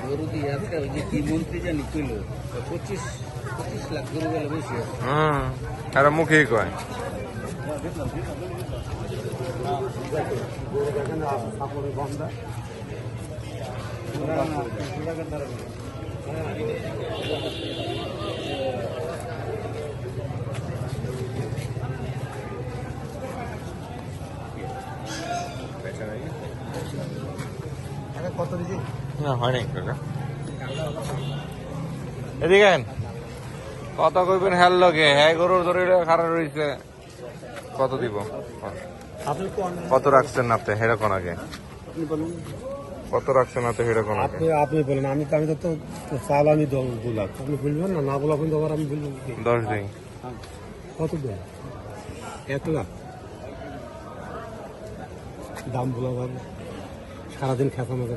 গরু দিয়ে আজকে ওই যে কি মন্ত্রী জানি কইল পঁচিশ পঁচিশ লাখ গরু গেলে বেশি। হুম আর মুখেই কয় কত দিছি না হয় নাই কাকা। এদিকে। কত কইবেন হ্যার লগে? হ্যাঁ গরুর ধরে খারাপ রয়েছে কত দিব? কত রাখছেন আপনি? হেরা কোন আগে? আপনি বলুন কত রাখছেন আপনি? হেরা কোন আপনি আপনি বলেন আমি তো আমি তো চাল আমি দু আপনি বলবেন না না বলা কিন্তু আবার আমি বলব দশ দিন। কত দেয় এক লাখ। দাম বলা সারাদিন আমাদের